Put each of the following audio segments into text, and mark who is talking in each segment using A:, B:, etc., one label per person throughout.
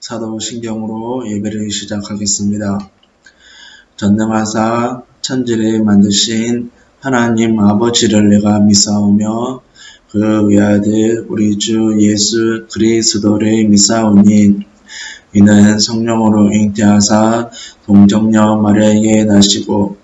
A: 사도신경으로 예배를 시작하겠습니다. 전능하사 천지를 만드신 하나님 아버지를 내가 믿사오며 그 외아들 우리 주 예수 그리스도를 믿사오니 이는 성령으로 잉태하사 동정녀 마리아에게 나시고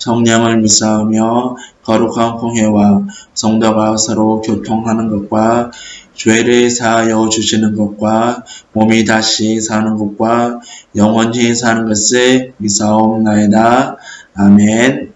A: 성령을 믿사오며 거룩한 공회와 성도가 서로 교통하는 것과 죄를 사하여 주시는 것과 몸이 다시 사는 것과 영원히 사는 것을 믿사옵나이다. 아멘.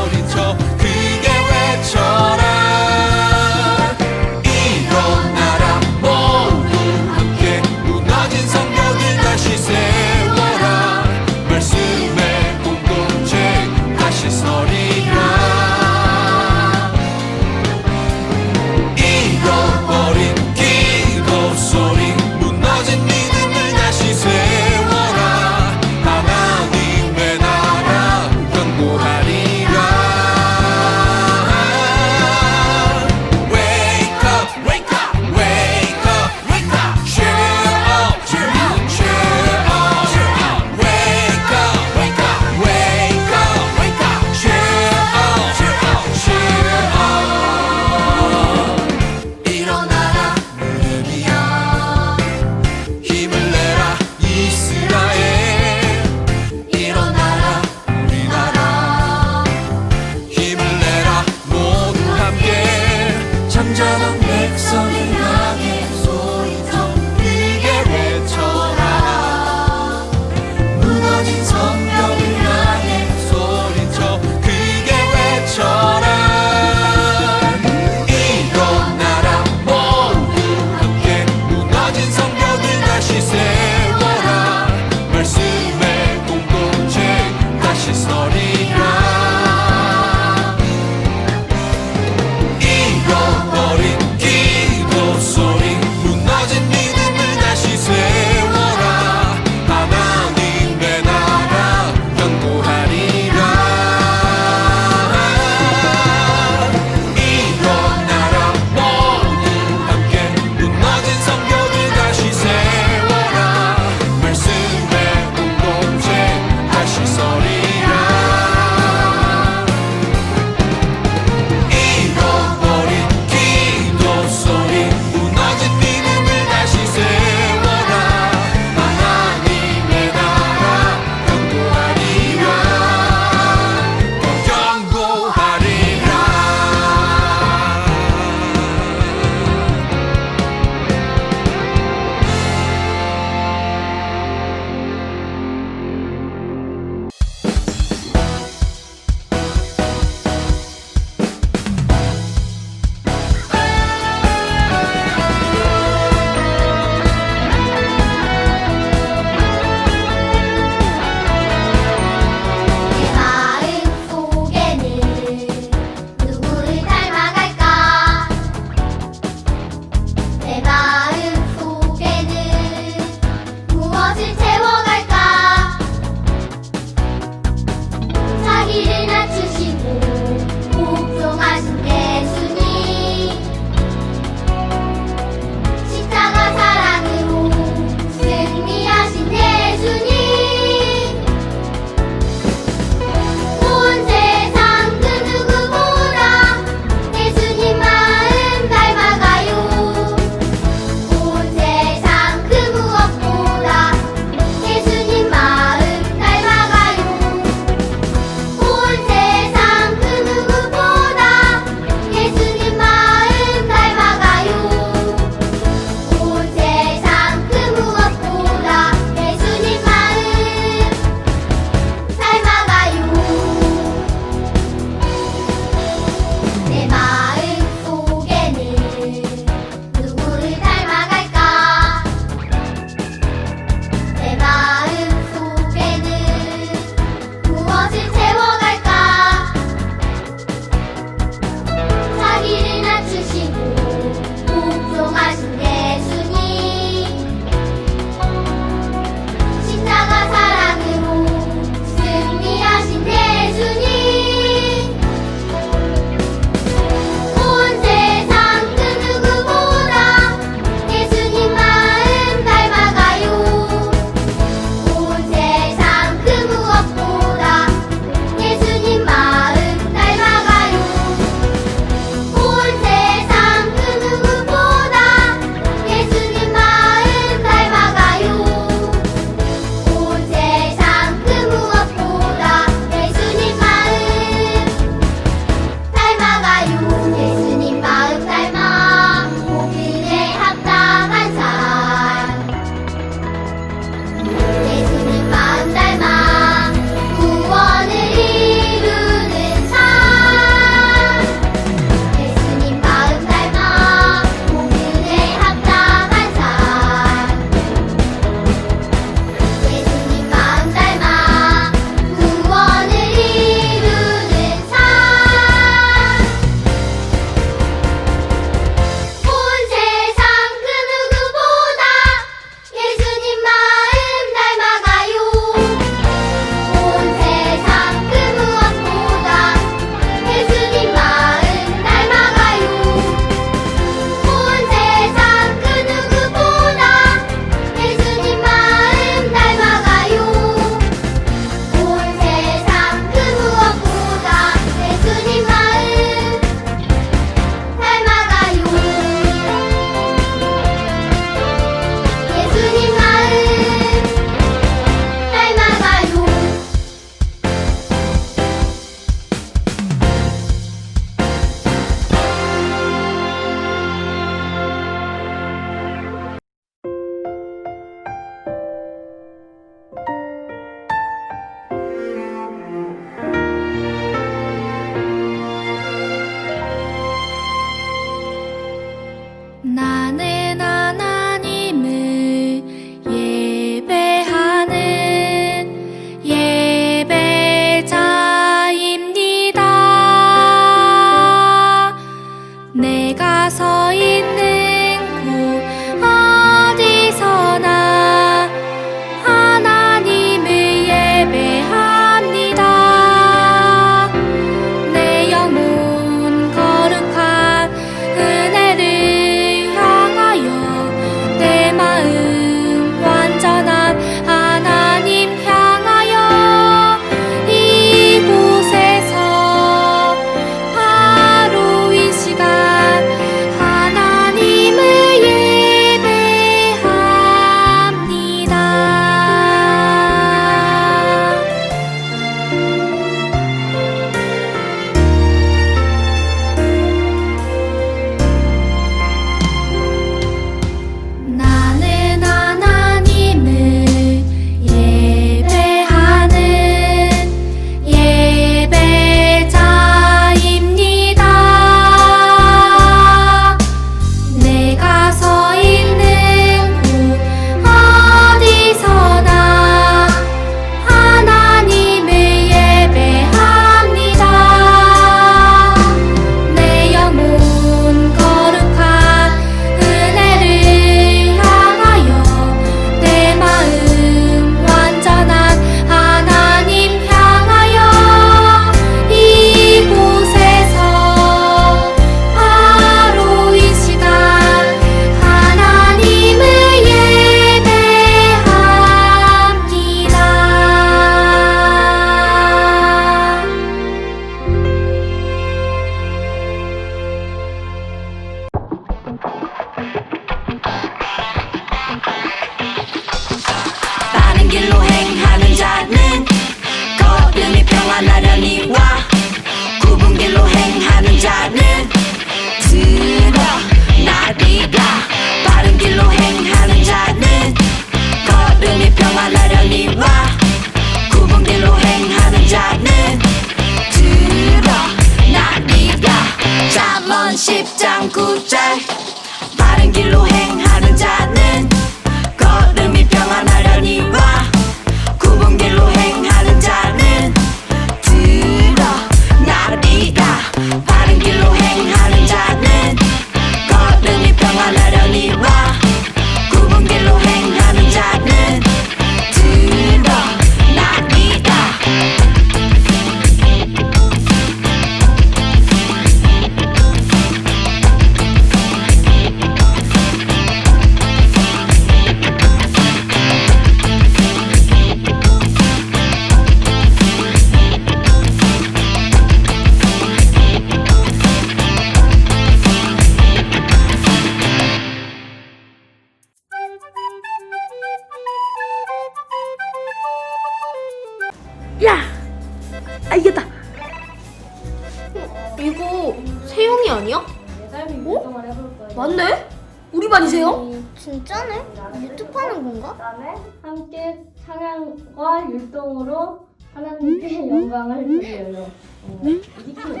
B: 하는
C: 건가?
D: 함께 찬양과 율동으로 하나님께 영광을 돌려요. 어, 이렇게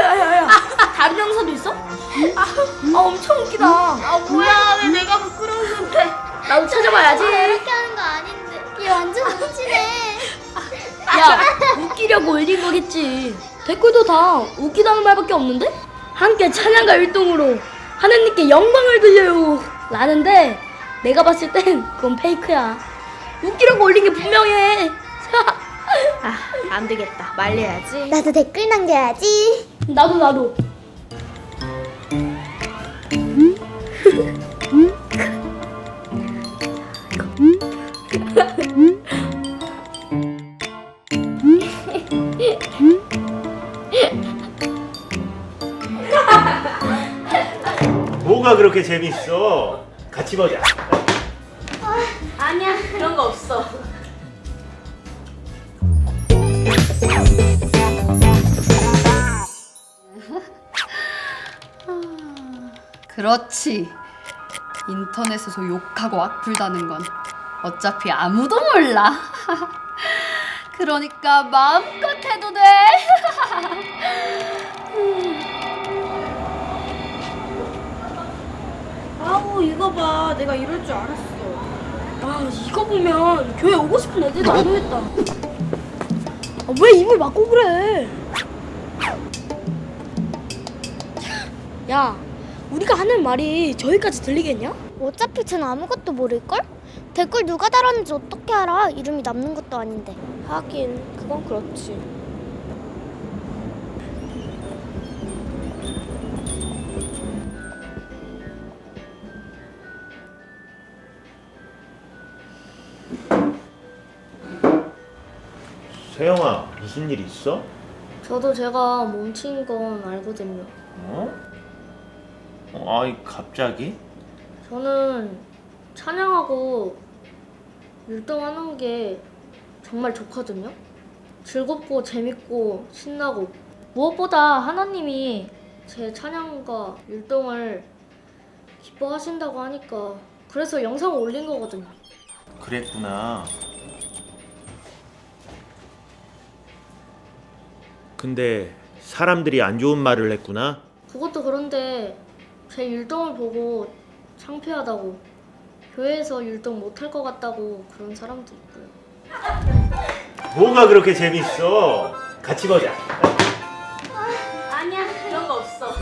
E: 야야야. 다른 영상도 있어? 아, 아 엄청 웃기다. 아 뭐야 왜 내가 부끄러운 건데? 나도 찾아봐야지.
C: 이렇게 하는 거 아닌데. 얘 완전 웃기네.
E: 야 웃기려고 올린 거겠지. 댓글도 다 웃기다는 말밖에 없는데? 함께 찬양과 율동으로 하나님께 영광을 돌려요. 라는데 내가 봤을 땐 그건 페이크야. 웃기려고 올린 게 분명해. 아, 안 되겠다. 말려야지.
C: 나도 댓글 남겨야지.
E: 나도 나도.
F: 뭐가 그렇게 재밌어? 같이 보자.
E: 아니야 그런 거 없어.
G: 그렇지. 인터넷에서 욕하고 악플 다는 건 어차피 아무도 몰라. 그러니까 마음껏 해도 돼.
H: 아우 이거 봐. 내가 이럴 줄 알았어.
E: 아 이거 보면 교회 오고 싶은 애들도 어? 안 오겠다. 아, 왜 입을 막고 그래? 야 우리가 하는 말이 저희까지 들리겠냐?
C: 어차피 쟤는 아무것도 모를걸? 댓글 누가 달았는지 어떻게 알아? 이름이 남는 것도 아닌데.
D: 하긴 그건 그렇지.
F: 무슨 일 있어?
D: 저도 제가 멈춘 건 알거든요.
F: 어? 어, 아이 갑자기?
D: 저는 찬양하고 율동하는 게 정말 좋거든요. 즐겁고 재밌고 신나고 무엇보다 하나님이 제 찬양과 율동을 기뻐하신다고 하니까 그래서 영상을 올린 거거든요.
F: 그랬구나. 근데 사람들이 안 좋은 말을 했구나.
D: 그것도 그런데 제 율동을 보고 창피하다고 교회에서 율동 못할 것 같다고 그런 사람도 있고요.
F: 뭐가 그렇게 재밌어? 같이 보자.
D: 아니야 그런 거 없어.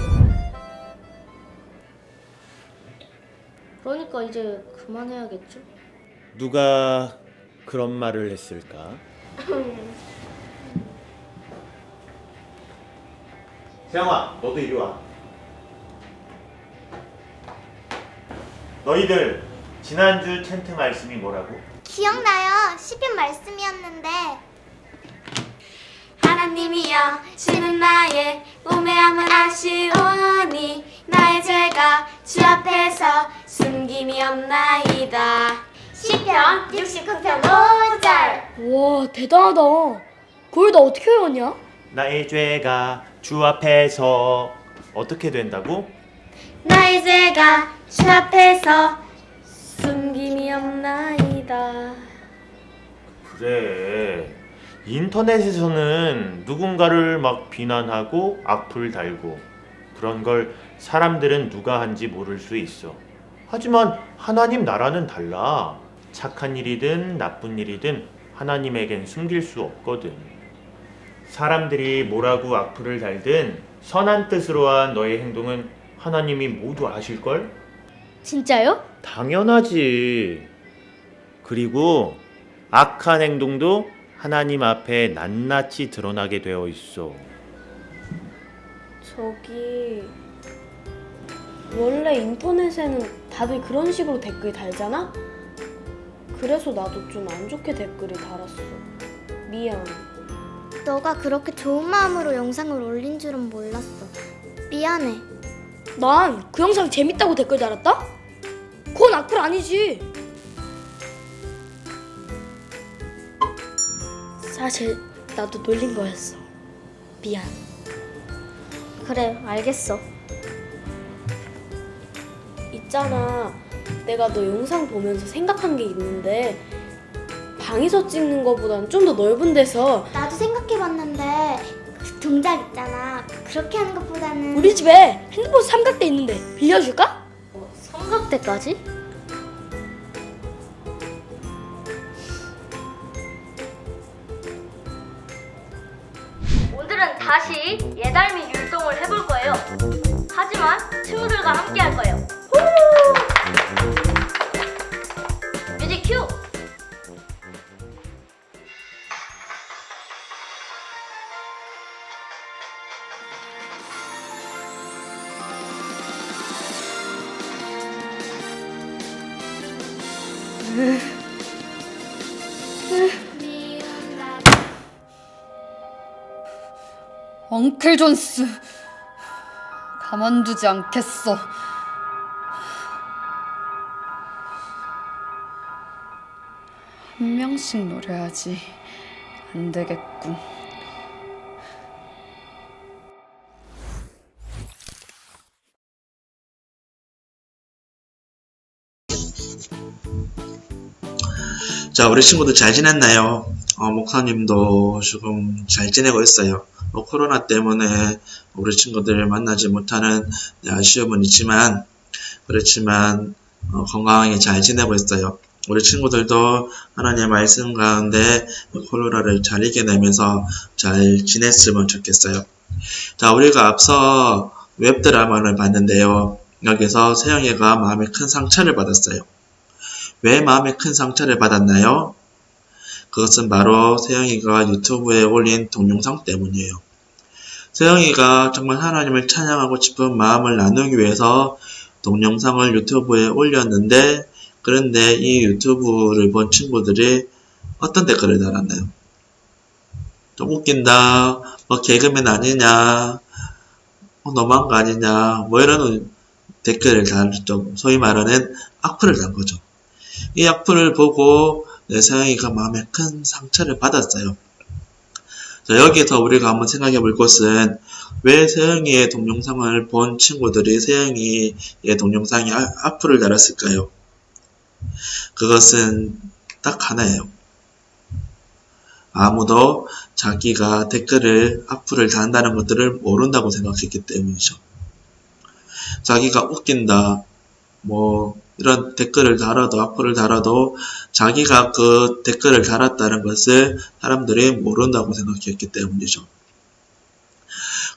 D: 그러니까 이제 그만해야겠죠?
F: 누가 그런 말을 했을까? 세영아, 너도 이리 와. 너희들 지난주 텐트 말씀이 뭐라고?
C: 기억나요? 10인 말씀이었는데.
B: 하나님이여 주는 나의 우매함을 아시오니 나의 죄가 주 앞에서 숨김이 없나이다
C: 시편 69편 5절.
E: 와, 대단하다. 그걸 다 어떻게 외웠냐?
F: 나의 죄가 주 앞에서 어떻게 된다고?
B: 나의 죄가 주 앞에서 숨김이 없나이다
F: 그래. 인터넷에서는 누군가를 막 비난하고 악플 달고 그런 걸 사람들은 누가 한지 모를 수 있어. 하지만 하나님 나라는 달라. 착한 일이든 나쁜 일이든 하나님에겐 숨길 수 없거든. 사람들이 뭐라고 악플을 달든 선한 뜻으로 한 너의 행동은 하나님이 모두 아실걸?
E: 진짜요?
F: 당연하지. 그리고 악한 행동도 하나님 앞에 낱낱이 드러나게 되어 있어.
D: 저기 원래 인터넷에는 다들 그런 식으로 댓글 달잖아? 그래서 나도 좀 안 좋게 댓글을 달았어. 미안.
C: 너가 그렇게 좋은 마음으로 영상을 올린 줄은 몰랐어. 미안해.
E: 난 그 영상 재밌다고 댓글 달았다? 그건 악플 아니지. 사실 나도 놀린 거였어. 미안.
D: 그래, 알겠어. 있잖아. 내가 너 영상 보면서 생각한 게 있는데 방에서 찍는 거보단 좀 더 넓은 데서
C: 나도 생각 해 봤는데 그 동작 있잖아. 그렇게 하는 것보다는
E: 우리 집에 핸드폰 삼각대 있는데 빌려줄까?
D: 삼각대까지?
B: 오늘은 다시 예달미 율동을 해볼 거예요 하지만 친구들과 함께 할 거예요
G: 엉클 존스 가만두지 않겠어. 한 명씩 노려야지. 안 되겠군.
A: 자, 우리 친구들 잘 지냈나요? 어, 목사님도 조금 잘 지내고 있어요. 뭐 코로나 때문에 우리 친구들 만나지 못하는 아쉬움은 있지만, 그렇지만 어, 건강하게 잘 지내고 있어요. 우리 친구들도 하나님의 말씀 가운데 코로나를 잘 이겨내면서 잘 지냈으면 좋겠어요. 자, 우리가 앞서 웹드라마를 봤는데요. 여기서 세영이가 마음에 큰 상처를 받았어요. 왜 마음에 큰 상처를 받았나요? 그것은 바로 세영이가 유튜브에 올린 동영상 때문이에요. 세영이가 정말 하나님을 찬양하고 싶은 마음을 나누기 위해서 동영상을 유튜브에 올렸는데 그런데 이 유튜브를 본 친구들이 어떤 댓글을 달았나요? 좀 웃긴다, 뭐 개그맨 아니냐, 뭐 너무한 거 아니냐, 뭐 이런 댓글을 달았죠. 소위 말하는 악플을 단 거죠. 이 악플을 보고 내 세영이가 마음에 큰 상처를 받았어요. 자, 여기서 우리가 한번 생각해 볼 것은 왜 세영이의 동영상을 본 친구들이 세영이의 동영상에 아- 악플을 달았을까요? 그것은 딱 하나예요. 아무도 자기가 댓글을 악플을 단다는 것들을 모른다고 생각했기 때문이죠. 자기가 웃긴다, 뭐 이런 댓글을 달아도 악플을 달아도 자기가 그 댓글을 달았다는 것을 사람들이 모른다고 생각했기 때문이죠.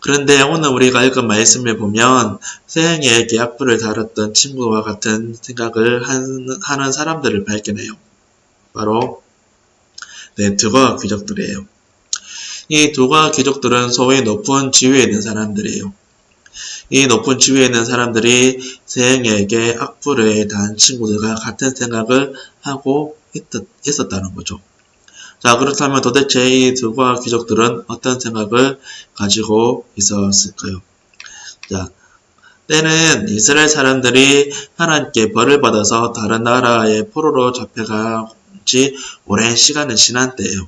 A: 그런데 오늘 우리가 읽은 말씀을 보면 세영이에게 악플을 달았던 친구와 같은 생각을 한- 하는 사람들을 발견해요. 바로 네, 두가 귀족들이에요. 이 두가 귀족들은 소위 높은 지위에 있는 사람들이에요. 이 높은 지위에 있는 사람들이 세영에게 악플을 단 친구들과 같은 생각을 하고 있- 있었다는 거죠. 자, 그렇다면 도대체 이 두가 귀족들은 어떤 생각을 가지고 있었을까요? 자, 때는 이스라엘 사람들이 하나님께 벌을 받아서 다른 나라의 포로로 잡혀가지 오랜 시간을 지난 때예요.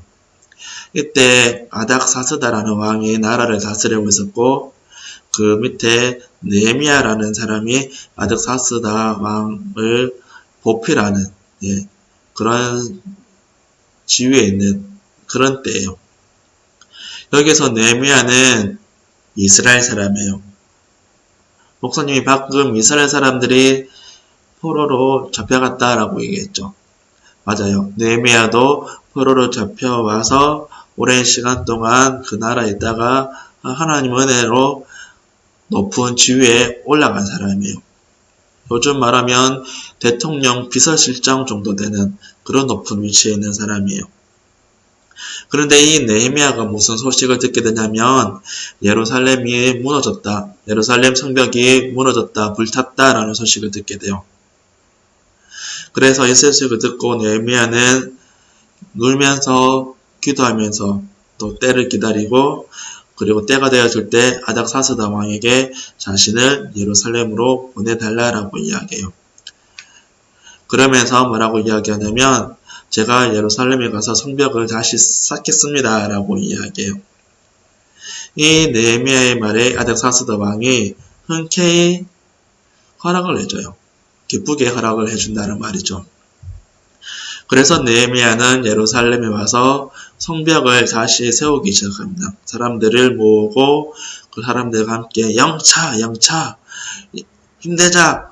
A: 이때 아닥사스다라는 왕이 나라를 다스리고 있었고 그 밑에 네미아라는 사람이 아닥사스다 왕을 보필하는 예, 그런 지위에 있는 그런 때예요. 여기서 네미아는 이스라엘 사람이에요. 목사님이 방금 이스라엘 사람들이 포로로 잡혀갔다라고 얘기했죠. 맞아요. 네미아도 포로로 잡혀와서 오랜 시간 동안 그 나라에 있다가 하나님 은혜로 높은 지위에 올라간 사람이에요. 요즘 말하면 대통령 비서실장 정도 되는 그런 높은 위치에 있는 사람이에요. 그런데 이 네헤미야가 무슨 소식을 듣게 되냐면 예루살렘이 무너졌다. 예루살렘 성벽이 무너졌다. 불탔다라는 소식을 듣게 돼요. 그래서 이 소식을 듣고 네헤미야는 울면서 기도하면서 또 때를 기다리고 그리고 때가 되었을 때 아닥사스다 왕에게 자신을 예루살렘으로 보내달라라고 이야기해요. 그러면서 뭐라고 이야기하냐면 제가 예루살렘에 가서 성벽을 다시 쌓겠습니다 라고 이야기해요. 이 네헤미야의 말에 아닥사스다 왕이 흔쾌히 허락을 해줘요. 기쁘게 허락을 해준다는 말이죠. 그래서 네헤미야는 예루살렘에 와서 성벽을 다시 세우기 시작합니다. 사람들을 모으고 그 사람들과 함께 영차, 영차, 힘내자,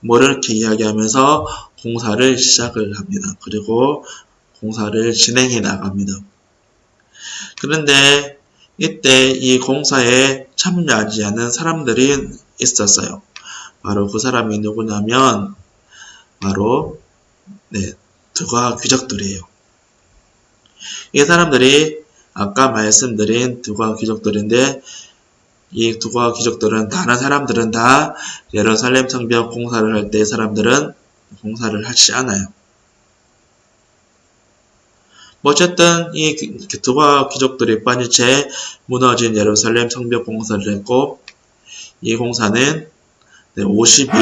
A: 뭐 이렇게 이야기하면서 공사를 시작을 합니다. 그리고 공사를 진행해 나갑니다. 그런데 이때 이 공사에 참여하지 않은 사람들이 있었어요. 바로 그 사람이 누구냐면 바로 네, 두가 귀족들이에요. 이 사람들이 아까 말씀드린 두가 귀족들인데 이 두가 귀족들은 다른 사람들은 다 예루살렘 성벽 공사를 할 때 사람들은 공사를 하지 않아요. 뭐 어쨌든 이 두가 귀족들이 빠니채 무너진 예루살렘 성벽 공사를 했고 이 공사는 52일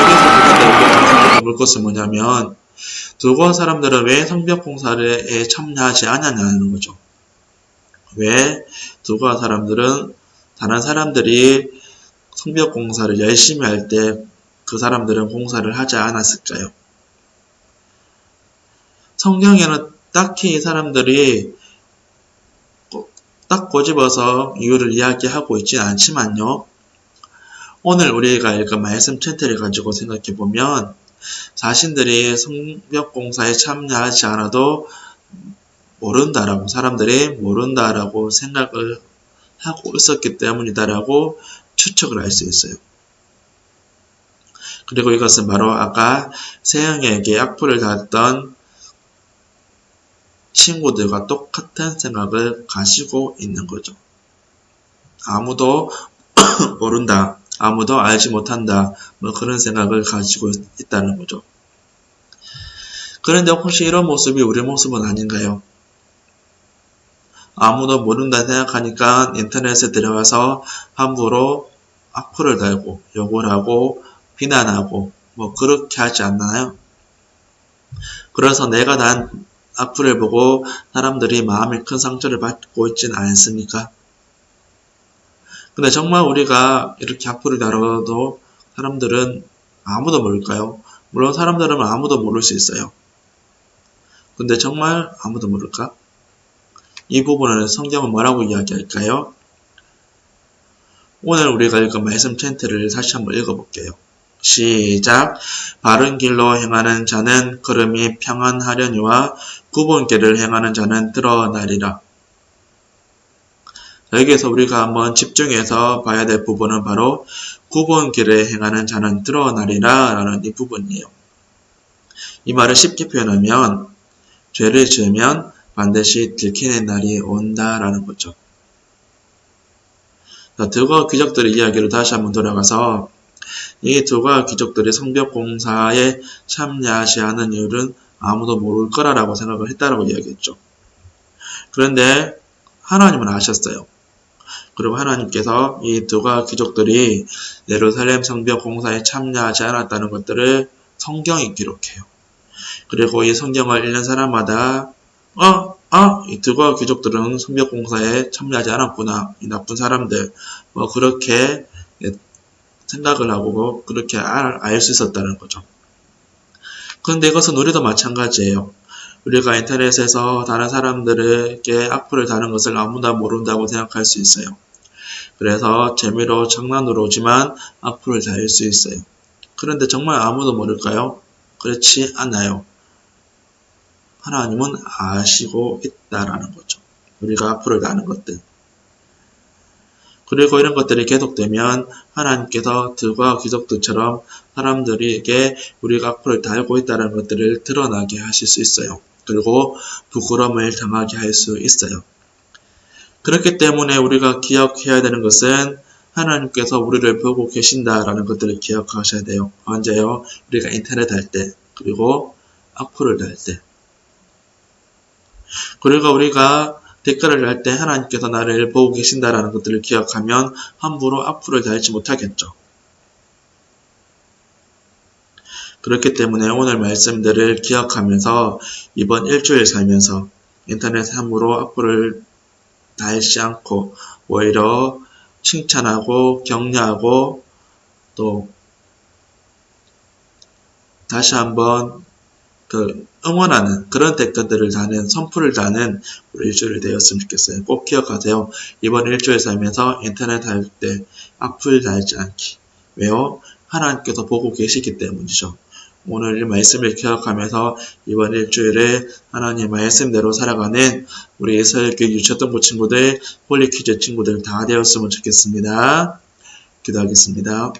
A: 여기서 볼 것은 뭐냐면 두고 사람들은 왜 성벽 공사에 참여하지 않았냐는 거죠. 왜 두고 사람들은 다른 사람들이 성벽 공사를 열심히 할 때 그 사람들은 공사를 하지 않았을까요? 성경에는 딱히 이 사람들이 딱 꼬집어서 이유를 이야기하고 있지는 않지만요. 오늘 우리가 읽은 말씀 챈트를 가지고 생각해 보면 자신들이 성벽공사에 참여하지 않아도 모른다라고 사람들이 모른다라고 생각을 하고 있었기 때문이다라고 추측을 할 수 있어요. 그리고 이것은 바로 아까 세영에게 악플을 달았던 친구들과 똑같은 생각을 가지고 있는 거죠. 아무도 모른다. 아무도 알지 못한다. 뭐 그런 생각을 가지고 있다는 거죠. 그런데 혹시 이런 모습이 우리 모습은 아닌가요? 아무도 모른다 생각하니까 인터넷에 들어가서 함부로 악플을 달고 욕을 하고 비난하고 뭐 그렇게 하지 않나요? 그래서 내가 단 악플을 보고 사람들이 마음에 큰 상처를 받고 있지는 않습니까? 근데 정말 우리가 이렇게 악플을 다뤄도 사람들은 아무도 모를까요? 물론 사람들은 아무도 모를 수 있어요. 근데 정말 아무도 모를까? 이 부분을 성경은 뭐라고 이야기할까요? 오늘 우리가 읽은 말씀 챈트를 다시 한번 읽어볼게요. 시작. 바른 길로 행하는 자는 걸음이 평안하려니와 굽은 길을 행하는 자는 드러나리라. 여기에서 우리가 한번 집중해서 봐야 될 부분은 바로 굽은 길을 행하는 자는 드러나리라 라는 이 부분이에요. 이 말을 쉽게 표현하면 죄를 지으면 반드시 들키는 날이 온다라는 거죠. 자, 드거 귀족들의 이야기로 다시 한번 돌아가서 이 두가 귀족들이 성벽 공사에 참여하지 않은 이유는 아무도 모를 거라라고 생각을 했다라고 이야기했죠. 그런데 하나님은 아셨어요. 그리고 하나님께서 이 두가 귀족들이 예루살렘 성벽 공사에 참여하지 않았다는 것들을 성경이 기록해요. 그리고 이 성경을 읽는 사람마다 어, 아, 이 두가 귀족들은 성벽 공사에 참여하지 않았구나. 이 나쁜 사람들. 뭐 그렇게 생각을 하고 그렇게 알 수 있었다는 거죠. 그런데 이것은 우리도 마찬가지예요. 우리가 인터넷에서 다른 사람들에게 악플을 다는 것을 아무나 모른다고 생각할 수 있어요. 그래서 재미로 장난으로 오지만 악플을 달릴 수 있어요. 그런데 정말 아무도 모를까요? 그렇지 않아요. 하나님은 아시고 있다라는 거죠. 우리가 악플을 다는 것들. 그리고 이런 것들이 계속되면 하나님께서 들과 귀족들처럼 사람들에게 우리가 악플을 달고 있다는 것들을 드러나게 하실 수 있어요. 그리고 부끄러움을 당하게 할 수 있어요. 그렇기 때문에 우리가 기억해야 되는 것은 하나님께서 우리를 보고 계신다라는 것들을 기억하셔야 돼요. 언제요? 우리가 인터넷 할 때, 그리고 악플을 달 때. 그리고 우리가 댓글을 달 때 하나님께서 나를 보고 계신다라는 것들을 기억하면 함부로 악플을 달지 못하겠죠. 그렇기 때문에 오늘 말씀들을 기억하면서 이번 일주일 살면서 인터넷 함부로 악플을 달지 않고 오히려 칭찬하고 격려하고 또 다시 한번 그 응원하는 그런 댓글들을 다는 선풀을 다는 우리 일주일이 되었으면 좋겠어요. 꼭 기억하세요. 이번 일주일 살면서 인터넷 할때 악플 달지 않기. 왜요? 하나님께서 보고 계시기 때문이죠. 오늘 이 말씀을 기억하면서 이번 일주일에 하나님 말씀대로 살아가는 우리 이스라엘교회 유치원부 친구들, 홀리퀴즈 친구들 다 되었으면 좋겠습니다. 기도하겠습니다.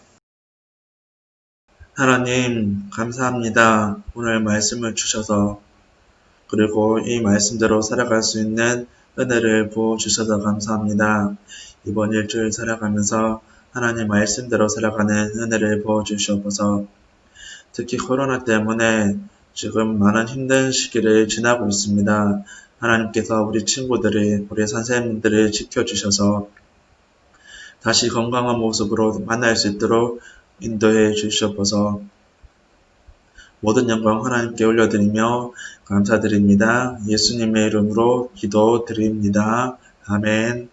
A: 하나님, 감사합니다. 오늘 말씀을 주셔서, 그리고 이 말씀대로 살아갈 수 있는 은혜를 부어주셔서 감사합니다. 이번 일주일 살아가면서 하나님 말씀대로 살아가는 은혜를 부어주시옵소서, 특히 코로나 때문에 지금 많은 힘든 시기를 지나고 있습니다. 하나님께서 우리 친구들이, 우리 선생님들을 지켜주셔서 다시 건강한 모습으로 만날 수 있도록 인도해 주시옵소서 모든 영광 하나님께 올려드리며 감사드립니다. 예수님의 이름으로 기도드립니다. 아멘.